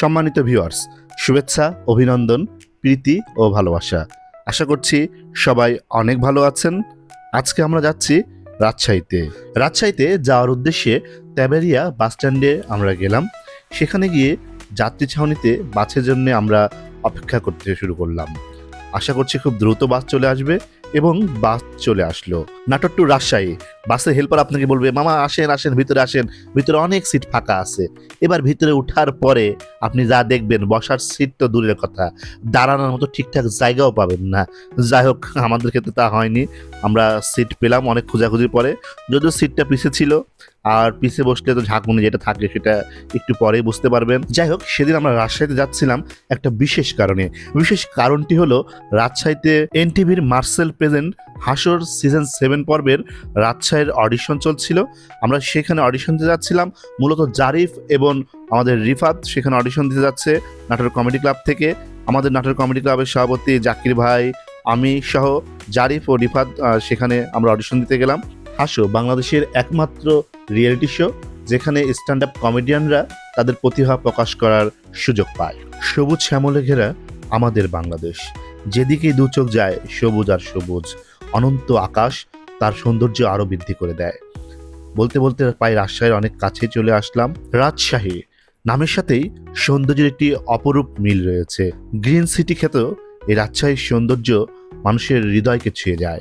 সম্মানিত ভিউয়ার্স শুভেচ্ছা, অভিনন্দন, প্রীতি ও ভালোবাসা। আশা করছি সবাই অনেক ভালো আছেন। আজকে আমরা যাচ্ছি রাজশাহীতে। রাজশাহীতে যাওয়ার উদ্দেশ্যে তেবেরিয়া বাস স্ট্যান্ডে আমরা গেলাম। সেখানে গিয়ে যাত্রী ছাউনিতে বাসের জন্য আমরা অপেক্ষা করতে শুরু করলাম। আশা করছি খুব দ্রুত বাস চলে আসবে এবং বাস চলে আসলো। নাটক টু রাজশাহী। বাসের হেল্পার আপনাকে বলবে, মামা, আসেন আসেন, ভিতরে আসেন। ভিতরে অনেক সিট ফাঁকা আছে। এবার ভিতরে উঠার পরে আপনি যা দেখবেন, বসার সিট তো দূরের কথা। দাঁড়ানোর মতো ঠিকঠাক জায়গাও পাবেন না। যাই হোক, আমাদের ক্ষেত্রে তা হয়নি। আমরা সিট পেলাম অনেক খোঁজাখুঁজির পরে। যদিও সিটটা পিছিয়েছিল ছিল আর পিছে বসলে তো ঝাঁকুনি যেটা থাকে সেটা একটু পরেই বুঝতে পারবেন। যাই হোক, সেদিন আমরা রাজশাহীতে যাচ্ছিলাম একটা বিশেষ কারণে। বিশেষ কারণটি হলো রাজশাহীতে এনটিভির মার্সেল প্রেজেন্ট হাসর সিজন সেভেন পর্বের রাজশাহীর অডিশন চলছিল। আমরা সেখানে অডিশন দিতে যাচ্ছিলাম। মূলত জারিফ এবং আমাদের রিফাত সেখানে অডিশন দিতে যাচ্ছে নাটোর কমেডি ক্লাব থেকে। আমাদের নাটোর কমেডি ক্লাবের সভাপতি জাকির ভাই, আমি সহ জারিফ ও রিফাত সেখানে আমরা অডিশন দিতে গেলাম। হাসো বাংলাদেশের একমাত্র রিয়েলিটি শো যেখানে স্ট্যান্ড আপ কমেডিয়ানরা তাদের প্রতিভা প্রকাশ করার সুযোগ পায়। সবুজ শ্যামলে ঘেরা আমাদের বাংলাদেশ। যেদিকেই দু চোখ যায়, সবুজ আর সবুজ। অনন্ত আকাশ তার সৌন্দর্য আরও বৃদ্ধি করে দেয়। বলতে বলতে প্রায় রাজশাহীর অনেক কাছে চলে আসলাম রাজশাহী। নামের সাথেই সৌন্দর্যের একটি অপরূপ মিল রয়েছে। গ্রিন সিটি খ্যাত এই রাজশাহীর সৌন্দর্য মানুষের হৃদয়কে ছুঁয়ে যায়।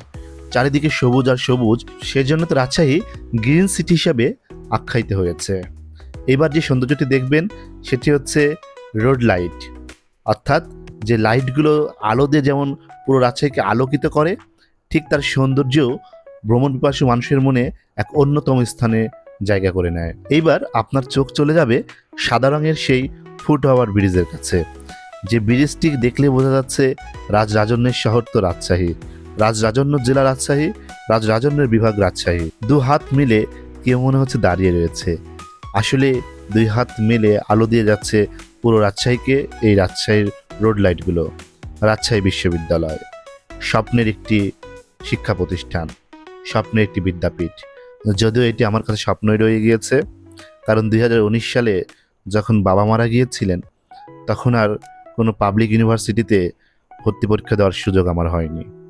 চারিদিকে সবুজ আর সবুজ, সেজন্য তো রাজশাহী গ্রিন সিটি হিসাবে আখ্যায়িত হয়েছে। এবার যে সৌন্দর্যটি দেখবেন, সেটি হচ্ছে রোড লাইট। অর্থাৎ যে লাইটগুলো আলো দিয়ে যেমন পুরো রাজশাহীকে আলোকিত করে, ঠিক তার সৌন্দর্যও ভ্রমণ পিপাসু মানুষের মনে এক অন্যতম স্থানে জায়গা করে নেয়। এইবার আপনার চোখ চলে যাবে সাদা রঙের সেই ফুট ওভার ব্রিজের কাছে। যে ব্রিজটি দেখলে বোঝা যাচ্ছে রাজ রাজন্যের শহর তো রাজশাহী। রাজ রাজন্য জেলা রাজশাহী, রাজ রাজন্যের বিভাগ রাজশাহী। দু হাত মিলে কেউ মনে হচ্ছে দাঁড়িয়ে রয়েছে। আসলে দুই হাত মিলে আলো দিয়ে যাচ্ছে পুরো রাজশাহীকে, এই রাজশাহীর রোড লাইটগুলো, রাজশাহী বিশ্ববিদ্যালয়। স্বপ্নের একটি শিক্ষা প্রতিষ্ঠান, স্বপ্নের একটি বিদ্যাপীঠ। যদিও এটি আমার কাছে স্বপ্নই রয়ে গিয়েছে, কারণ দুই হাজার উনিশ সালে যখন বাবা মারা গিয়েছিলেন, তখন আর কোনো পাবলিক ইউনিভার্সিটিতে ভর্তি পরীক্ষা দেওয়ার সুযোগ আমার হয়নি।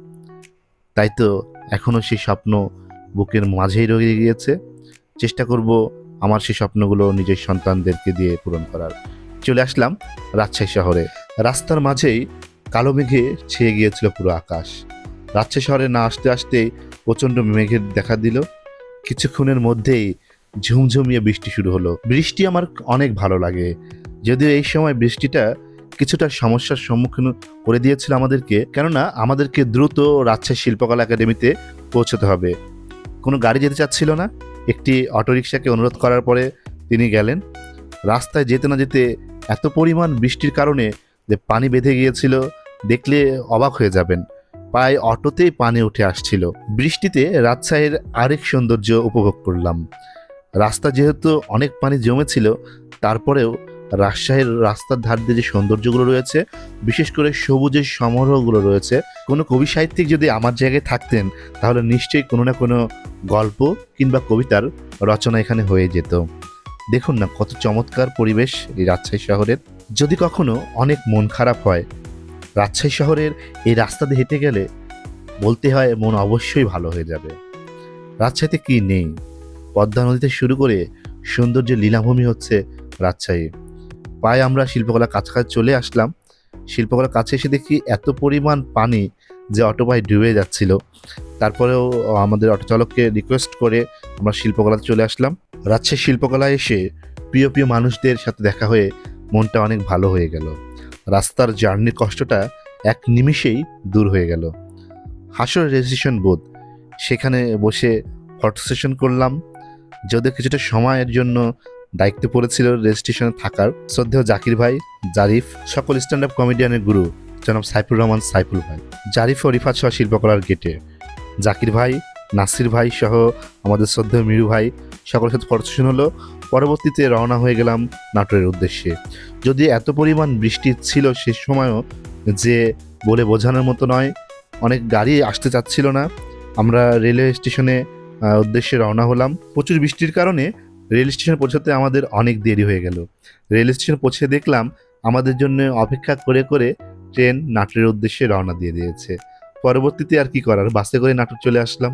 তাই তো এখনও সেই স্বপ্ন বুকের মাঝেই রয়ে গিয়েছে। চেষ্টা করব আমার সেই স্বপ্নগুলো নিজের সন্তানদেরকে দিয়ে পূরণ করার। চলে আসলাম রাজশাহী শহরে। রাস্তার মাঝেই কালো মেঘে ছেয়ে গিয়েছিল পুরো আকাশ। রাজশাহী শহরে না আসতে আসতেই প্রচণ্ড মেঘের দেখা দিল। কিছুক্ষণের মধ্যেই ঝুমঝুমিয়ে বৃষ্টি শুরু হলো। বৃষ্টি আমার অনেক ভালো লাগে। যদিও এই সময় বৃষ্টিটা কিছুটা সমস্যার সম্মুখীন করে দিয়েছিল আমাদেরকে। কেননা, আমাদেরকে দ্রুত রাজশাহী শিল্পকলা একাডেমিতে পৌঁছতে হবে। কোনো গাড়ি যেতে চাচ্ছিল না। একটি অটোরিকশাকে অনুরোধ করার পরে তিনি গেলেন। রাস্তায় যেতে না যেতে এত পরিমাণ বৃষ্টির কারণে যে পানি বেঁধে গিয়েছিল, দেখলে অবাক হয়ে যাবেন। প্রায় অটোতেই পানি উঠে আসছিল। বৃষ্টিতে রাজশাহীর আরেক সৌন্দর্য উপভোগ করলাম। রাস্তা যেহেতু অনেক পানি জমেছিল, তারপরেও রাজশাহীর রাস্তার ধার দিয়ে যে সৌন্দর্যগুলো রয়েছে, বিশেষ করে সবুজের সমারোহগুলো রয়েছে, কোনো কবি সাহিত্যিক যদি আমার জায়গায় থাকতেন, তাহলে নিশ্চয়ই কোনো না কোনো গল্প কিংবা কবিতার রচনা এখানে হয়ে যেত। দেখুন না, কত চমৎকার পরিবেশ এই রাজশাহী শহরের। যদি কখনো অনেক মন খারাপ হয়, রাজশাহী শহরের এই রাস্তা দিয়ে হেঁটে গেলে বলতে হয় মন অবশ্যই ভালো হয়ে যাবে। রাজশাহীতে কি নেই? পদ্মা নদীতে শুরু করে সৌন্দর্যের লীলাভূমি হচ্ছে রাজশাহী। পায়ে আমরা শিল্পকলা কাছাকাছি চলে আসলাম। শিল্পকলার কাছে এসে দেখি এত পরিমাণ পানি যে অটো পায়ে ডুবে যাচ্ছিল। তারপরেও আমাদের অটো চালককে রিকোয়েস্ট করে আমরা শিল্পকলাতে চলে আসলাম। রাজশাহী শিল্পকলায় এসে প্রিয় প্রিয় মানুষদের সাথে দেখা হয়ে মনটা অনেক ভালো হয়ে গেল। রাস্তার জার্নির কষ্টটা এক নিমিষেই দূর হয়ে গেল। হাসর রেজিস্ট্রেশন বোধ। সেখানে বসে ফটো সেশন করলাম। যদিও কিছুটা সময়ের জন্য দায়িত্ব পড়েছিল রেজিস্ট্রেশনে থাকার শ্রদ্ধেয় জাকির ভাই, জারিফ, সকল স্ট্যান্ড আপ কমেডিয়ানের গুরু জনাব সাইফুর রহমান সাইফুল ভাই, জারিফ ও রিফাত সহ শিল্পকলার গেটে। জাকির ভাই, নাসির ভাই সহ আমাদের শ্রদ্ধেয় মিরু ভাই, সকলের সাথে ফটো হলো। পরবর্তীতে রওনা হয়ে গেলাম নাটোরের উদ্দেশ্যে। যদি এত পরিমাণ বৃষ্টি ছিল সে সময়ও যে বলে বোঝানোর মতো নয়, অনেক গাড়ি আসতে চাচ্ছিল না। আমরা রেলওয়ে স্টেশনে উদ্দেশ্যে রওনা হলাম। প্রচুর বৃষ্টির কারণে রেল স্টেশন পৌঁছাতে আমাদের অনেক দেরি হয়ে গেল। রেল স্টেশন পৌঁছে দেখলাম আমাদের জন্য অপেক্ষা করে করে ট্রেন নাটোরের উদ্দেশ্যে রওনা দিয়ে দিয়েছে। পরবর্তীতে আর কি করার? বাসে করে নাটোর চলে আসলাম।